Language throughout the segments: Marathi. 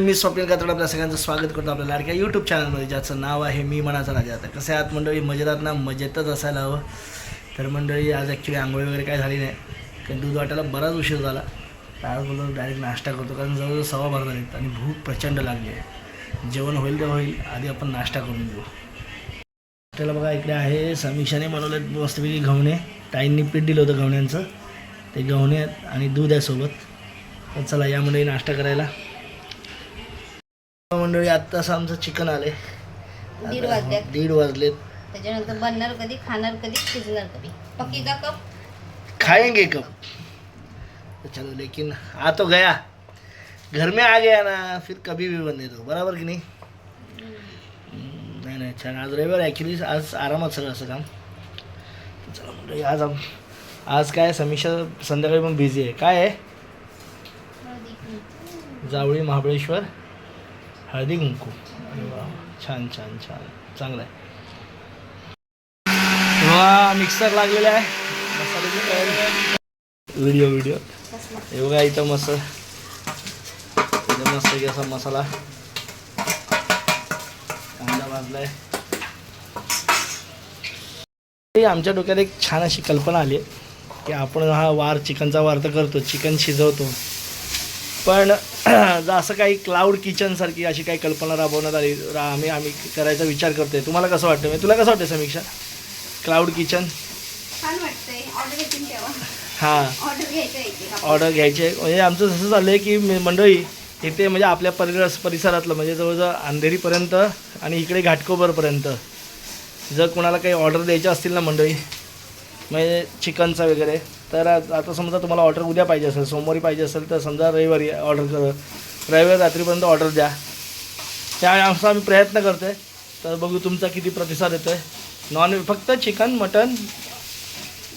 मी स्वप्नील कातड आपल्या सगळ्यांचं स्वागत करतो आपल्या लाडक्या यूट्यूब चॅनलमध्ये ज्याचं नाव आहे मी मनाचा राजा. आता कसं आहे आत मंडळी? मजेदार ना? मजेतच असायला हवं. तर मंडळी आज ॲक्च्युली आंघोळी वगैरे काय झाली नाही. कारण दूध वाटायला बराच उशीर झाला. आज बोलतो डायरेक्ट नाश्ता करतो. कारण जवळजवळ सवा बारा झालेत आणि भूक प्रचंड लागली आहे. जेवण होईल तेव्हा होईल. आधी आपण नाश्ता करून घेऊ. नाश्त्याला बघा इकडे आहे समीक्षाने बनवलेत मस्तपैकी घवणे. ताईंनी पीठ दिलं होतं घवण्यांचं. ते घवणे आहेत आणि दूध आहे सोबत. तर चला या मंडळी नाश्ता करायला. मंडळी आत्ताच आमचं चिकन आले दीड वाजल्यात दीड वाजलेत. त्याच्यानंतर बनणार कधी खाणार कधी शिजणार कधी? पक्की का कप? खाएंगे कब तो चलो लेकिन आ तो गया. घर में आ गया ना फिर कभी भी बनने दो बराबर की नाही? नाही नाही छान आज रविवार ॲक्च्युली आज आरामात सगळं असं काम. चला मंडळी आज आम आज काय समीक्षा संध्याकाळी पण बिझी आहे. काय आहे? जावळी महाबळेश्वर. हळदी कुंकू वा छान छान छान. चांगलं आहे. तेव्हा मिक्सर लागलेला आहे. मसाल्याची तयारी. व्हिडिओ व्हिडिओ हे बघा इथं मस्त. इथं मस्त की असा मसाला. कांदा भाजला आहे आमच्या डोक्यात एक छान अशी कल्पना आली आहे की आपण हा वार चिकनचा वार तर करतो चिकन शिजवतो. पण जर असं काही क्लाउड किचनसारखी अशी काही कल्पना राबवण्यात आली रा- आम्ही आम्ही करायचा विचार करतोय. तुम्हाला कसं वाटतं? म्हणजे तुला कसं वाटतं समीक्षा? क्लाउड किचन हां. ऑर्डर घ्यायचं. म्हणजे आमचं असं चाललं आहे की मे- मंडळी इथे म्हणजे आपल्या परिस परिसरातलं म्हणजे जवळजवळ अंधेरीपर्यंत आणि इकडे घाटकोपरपर्यंत. जर कोणाला काही ऑर्डर द्यायच्या असतील ना मंडळी म्हणजे चिकनचं वगैरे तर आता समजा तुम्हाला ऑर्डर उद्या पाहिजे असेल सोमवारी पाहिजे असेल तर समजा रविवारी ऑर्डर कर रविवारी रात्रीपर्यंत ऑर्डर द्या. त्या असा आम्ही प्रयत्न करतो आहे तर बघू तुमचा किती प्रतिसाद येतो आहे नॉन फक्त चिकन मटन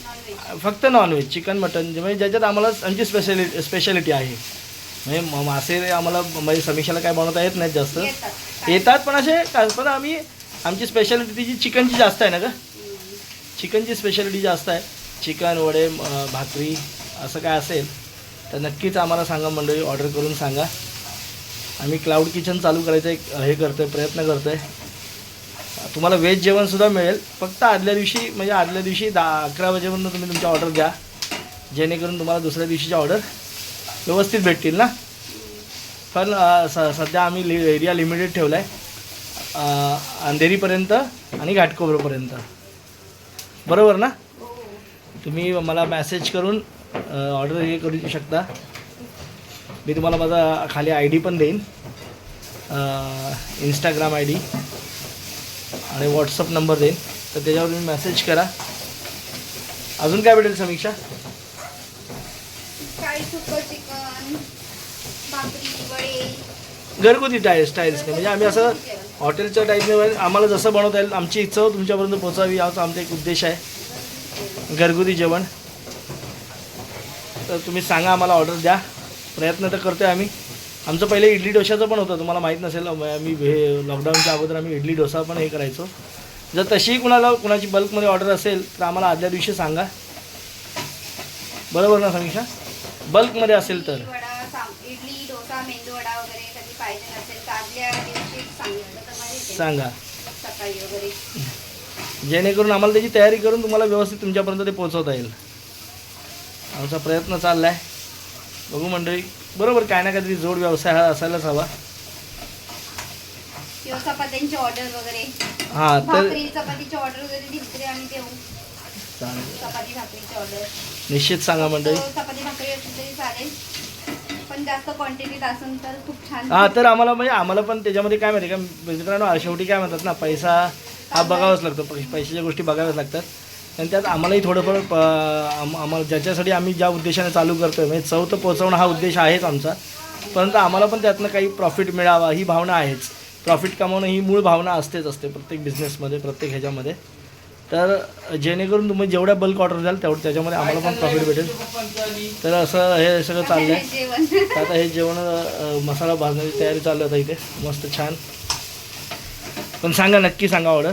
नॉनव्हेज फक्त नॉनव्हेज चिकन मटन म्हणजे ज्याच्यात आम्हाला आमची स्पेशालिटी स्पेशालिटी आहे. म्हणजे म- मासे आम्हाला म्हणजे समीक्षाला काय बनवता येत नाहीत जास्त. येतात. पण असे पण आम्ही आमची स्पेशालिटी तिची चिकनची जास्त आहे ना का हम्म. चिकनची स्पेशालिटी जास्त आहे. चिकन वडे भाकरी असं काय असेल तर नक्कीच आम्हाला सांगा मंडळी ऑर्डर करून सांगा. आम्ही क्लाउड किचन चालू करायचं एक हे करतो आहे प्रयत्न करतो आहे तुम्हाला व्हेज जेवणसुद्धा मिळेल. फक्त आदल्या दिवशी म्हणजे आदल्या दिवशी दहा अकरा वाजेपर्यंत तुम्ही तुमची ऑर्डर द्या जेणेकरून तुम्हाला दुसऱ्या दिवशीची ऑर्डर व्यवस्थित भेटतील ना? पण स सध्या आम्ही लि एरिया लिमिटेड ठेवला आहे अंधेरीपर्यंत आणि घाटकोपरपर्यंत बरोबर ना? तुम्ही मला मॅसेज करून ऑर्डर हे करू शकता. मी तुम्हाला माझा खाली आय डी पण देईन. इंस्टाग्राम आय डी आणि व्हॉट्सअप नंबर देईन. तर त्याच्यावर तुम्ही मेसेज करा. अजून काय भेटेल समीक्षा? घरगुती टाय स्टाईल्स म्हणजे आम्ही असं. हॉटेलच्या टाईपने आम्हाला जसं बनवता येईल आमची इच्छा तुमच्यापर्यंत पोचावी याचा आमचा एक उद्देश आहे. घरगुती जेवण. तर तुम्ही सांगा आम्हाला ऑर्डर द्या. प्रयत्न तर करतोय आम्ही. आमचं पहिले इडली डोशाचं पण होतं तुम्हाला माहीत नसेल. आम्ही हे लॉकडाऊनच्या अगोदर आम्ही इडली डोसा पण हे करायचो. जर तशीही कुणाला कुणाची बल्कमध्ये ऑर्डर असेल तर आम्हाला आदल्या दिवशी सांगा. बरोबर ना समीक्षा? बल्कमध्ये असेल तर. सांगा. सकाळी वगैरे. जेणेकरून आम्हाला त्याची तयारी करून तुम्हाला व्यवस्थित तुमच्यापर्यंत ते पोहोचवता येईल. आमचा प्रयत्न चालला आहे बघू मंडळी बरोबर काय ना काहीतरी जोड व्यवसाय हा असायलाच हवा. किंवा चपात्यांची ऑर्डर वगैरे. हां तर भाकरी चपातीची ऑर्डर वगैरे दिली तरी आम्ही देऊ. चालेल. चपाती भाकरीची ऑर्डर निश्चित सांगा मंडळी. चपाती भाकरी असेल तरी चालेल. पण जास्त क्वांटिटीत असेल तर खूप छान हां तर आम्हाला म्हणजे आम्हाला पण त्याच्यामध्ये काय माहिती का? मित्रांनो शेवटी काय म्हणतात ना पैसा हा बघावाच लागतो. पैशाच्या गोष्टी बघाव्याच लागतात. आणि त्यात आम्हालाही थोडंफार प- आम- आम्हाला ज्याच्यासाठी आम्ही ज्या उद्देशाने चालू करतोय म्हणजे चव तर पोचवणं हा उद्देश आहेच आमचा. परंतु आम्हाला पण त्यातनं काही प्रॉफिट मिळावा ही भावना आहेच. प्रॉफिट कमावणं ही मूळ भावना असतेच असते प्रत्येक बिझनेसमध्ये प्रत्येक ह्याच्यामध्ये. तर जेणेकरून तुम्ही जेवढ्या बल्क ऑर्डर द्याल तेवढं त्याच्यामध्ये आम्हाला पण प्रॉफिट भेटेल. तर असं हे सगळं चाललं आहे आता हे जेवण मसाला भाजण्याची तयारी चालू आहे आता इथे. मस्त छान. पण सांगा नक्की सांगा ऑर्डर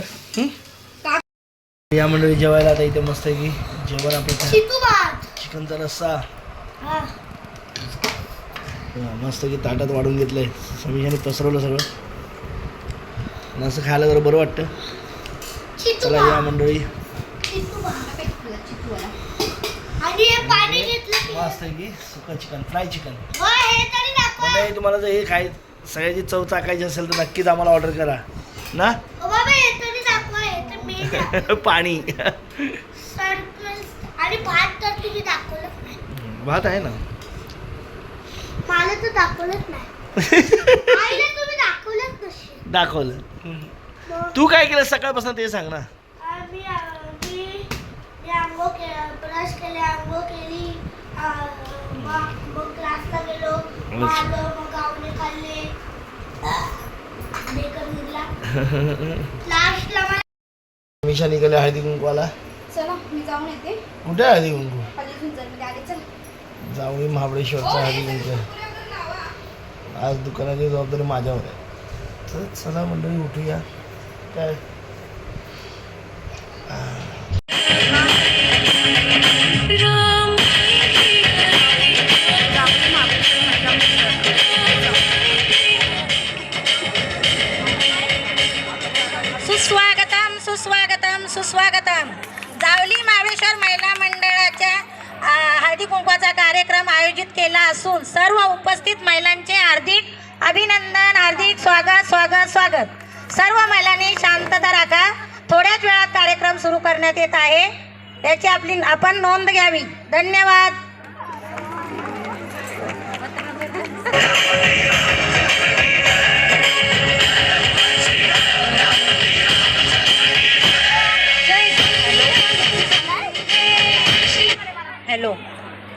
या मंडळी जेवायला आता इथे मस्त की. जेवण आपलं चिकनचा रस्सा. मस्त की ताटात वाढून घेतलंय. समीशाने पसरवलं सगळं. आणि असं खायला जरा बरं वाटतं. चला या मंडळी. मस्त की सुका चिकन फ्राय चिकन. तुम्हाला जर हे खाय सगळ्याची चव चाकायची असेल तर नक्कीच आम्हाला ऑर्डर करा. ना? पाणी. भात आहे ना. मला तर दाखवलंच नाही. दाखवलं. तू काय केलं सकाळपासून ते सांग ना. ब्रश केले आंघोळ केली. मग क्लासला गेलो. मग आलो मग गावणे खाल्ले बेकन निघला लास्टला मला मिशा निघाले हळदी कुंकवाला. चला मी जाऊन येते. कुठे हळदी कुंकू? जाऊन महाबळेश्वरचा हळदी कुंकू. आज दुकानाची जबाबदारी माझ्यावर आहे. तर चला मंडळी उठूया. काय? सुस्वागतम. जावली महाबळेश्वर महिला मंडळाच्या हळदी कुंकवाचा कार्यक्रम आयोजित केला असून सर्व उपस्थित महिलांचे हार्दिक अभिनंदन हार्दिक स्वागत स्वागत स्वागत. सर्व महिलांनी शांतता राखा. थोड्याच वेळात कार्यक्रम सुरू करण्यात येत आहे. त्याची आपली आपण नोंद घ्यावी. धन्यवाद.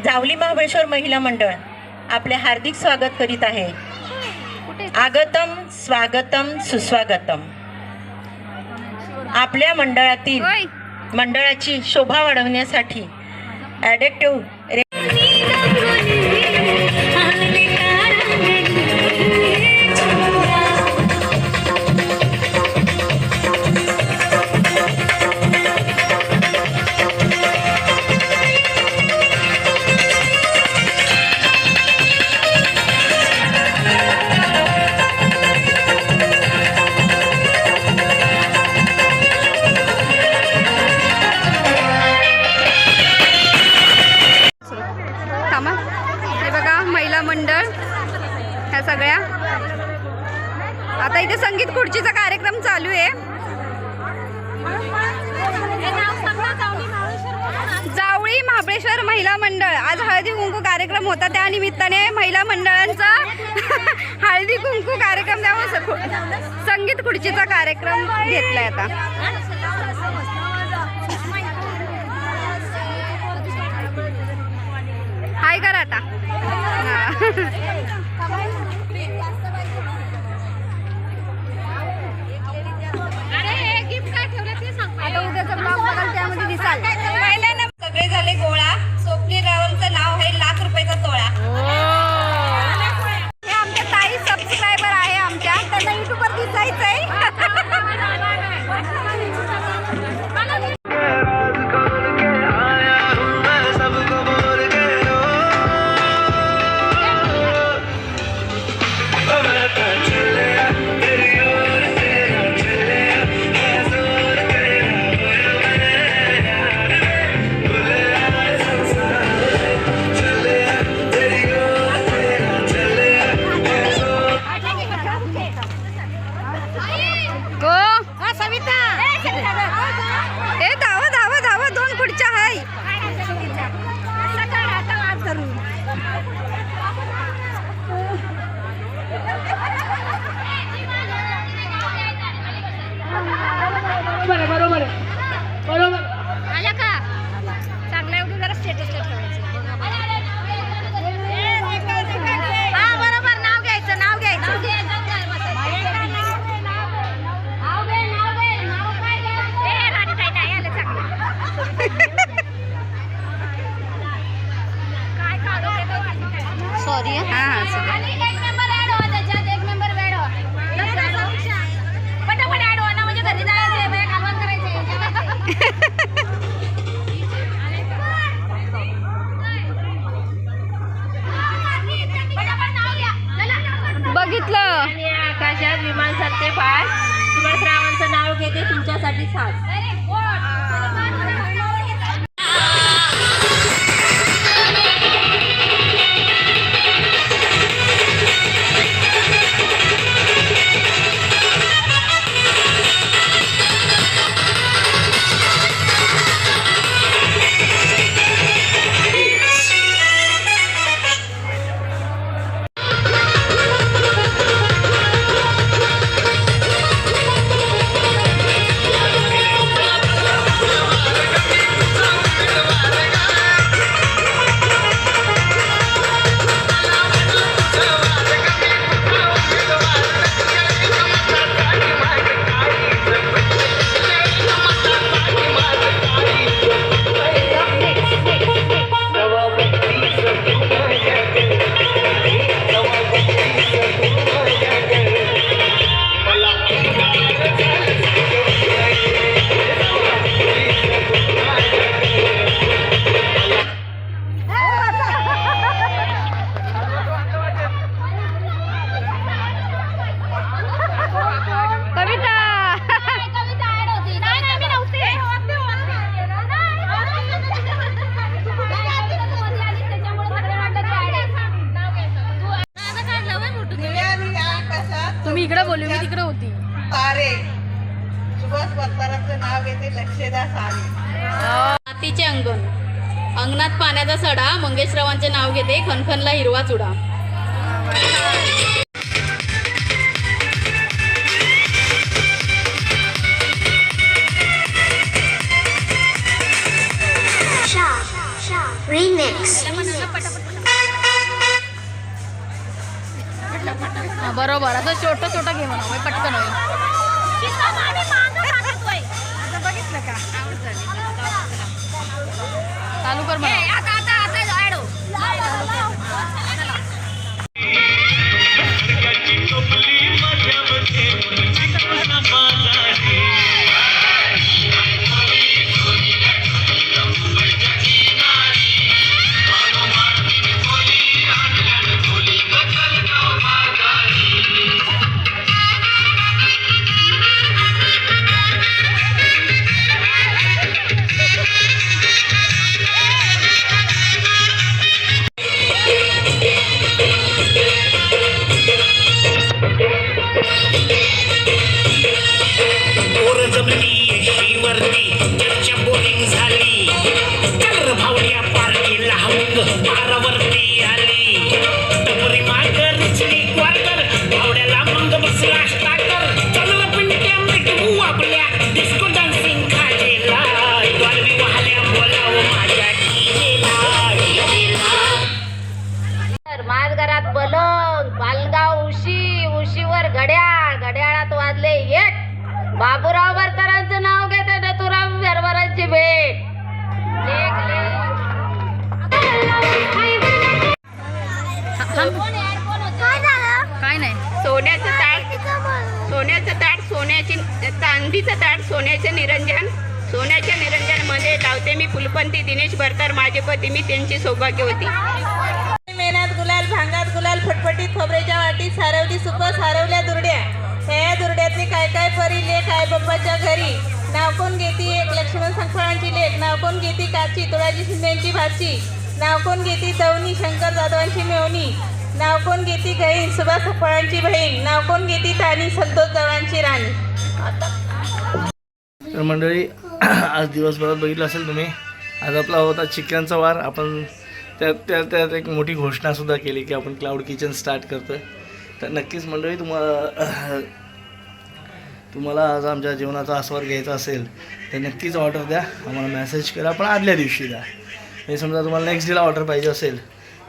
जावली महाबळेश्वर महिला मंडळ आपले हार्दिक स्वागत करीत आहे. आगतम स्वागतम सुस्वागतम. आपल्या मंडळातील मंडळाची शोभा वाढवण्यासाठी ॲडेक्टिव्ह सगळ्या. आता इथे संगीत खुर्चीचा कार्यक्रम चालू आहे. जावळी महाबळेश्वर महिला मंडळ. आज हळदी कुंकू कार्यक्रम होता. त्या निमित्ताने महिला मंडळांचा हळदी कुंकू कार्यक्रम त्यामुळे हो, संगीत खुर्चीचा कार्यक्रम घेतलाय आता. हाय करा आता. Richard. इकडे बोलू मी तिकडे होती. सुभाष पत्ताराचं नाव घेते लक्षदा सारे मातीचे अंगण. अंगणात पाण्याचा सडा मंगेशरावांचे नाव घेते खनखनला हिरवा चुडा. बरोबर. असं छोटं छोटं घे म्हणा पटकन होईल. चालू कर म्हणा. काय नाही. सोन्याचं ताट सोन्याचं ताट सोन्याची चांदीचं ताट सोन्याचे निरंजन. सोन्याच्या निरंजनमध्ये लावते मी फुलपंती दिनेश भरतर माझे पती मी त्यांची सौभाग्यवती मेनात गुलाल भांगात गुलाल फटफटीत खोबऱ्याच्या वाटीत सारवली सुप सारवल्या दुरड्या. त्या दुरड्यातले काय काय परी लेख आहे बाप्पाच्या घरी? नाव कोण घेती? एक लक्ष्मण संफळांची लेख. नाव कोण घेती? काची तुळाजी शिंदेची भाची. नाव कोण घेती? दवनी शंकर जाधवांची मेवणी. नाव कोण घेती गहीण सुभाष फळांची बहीण. नाव कोण घेती ताणी संतोष जवळांची राणी. तर मंडळी आज दिवसभरात बघितलं असेल तुम्ही आज आपला होता चिकनचा वार. आपण त्यात त्यात त्यात एक मोठी घोषणासुद्धा केली की आपण क्लाउड किचन स्टार्ट करतो तर नक्कीच मंडळी तुम्हाला तुम्हाला आज आमच्या जेवणाचा आस्वाद घ्यायचा असेल तर नक्कीच ऑर्डर द्या. आम्हाला मेसेज करा. पण आदल्या दिवशी द्या. हे समजा तुम्हाला नेक्स्ट डेला ऑर्डर पाहिजे असेल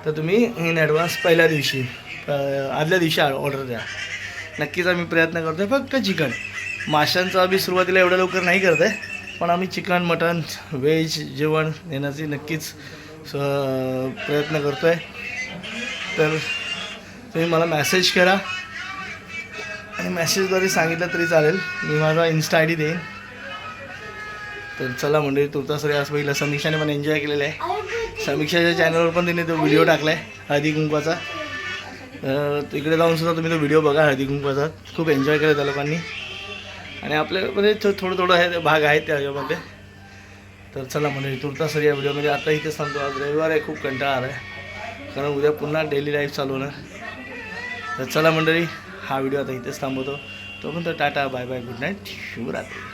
तर तुम्ही इन ॲडव्हान्स पहिल्या दिवशी आदल्या दिवशी ऑर्डर द्या. नक्कीच आम्ही प्रयत्न करतो आहे फक्त चिकन माशांचं आम्ही सुरुवातीला एवढ्या लवकर नाही करत आहे पण आम्ही चिकन मटन व्हेज जेवण देण्याची नक्कीच प्रयत्न करतो आहे तर तुम्ही मला मॅसेज करा. आणि मॅसेजद्वारे सांगितलं तरी चालेल. मी माझा इन्स्टा आय डी देईन. तर चला मंडळी तुर्तास आज पहिला समीक्षाने पण एन्जॉय केलेलं आहे. समीक्षाच्या चॅनलवर पण तिने तो व्हिडिओ टाकला आहे हळदी कुंकवाचा. तिकडे जाऊन सुद्धा तुम्ही तो व्हिडिओ बघा हळदी कुंकवाचा. खूप एन्जॉय केला त्या लोकांनी. आणि आपल्यामध्ये थोडं थोडं आहे भाग आहेत त्याच्यामध्ये तर चला म्हणजे तुर्तास या व्हिडिओमध्ये आता इथेच सांगतो आज रविवार आहे खूप कंटाळा आला आहे कारण उद्या पुन्हा डेली लाईफ चालू होणार. तर चला मंडळी हा व्हिडिओ आता इथेच थांबवतो. तर tata bye bye good night शुभरात्री.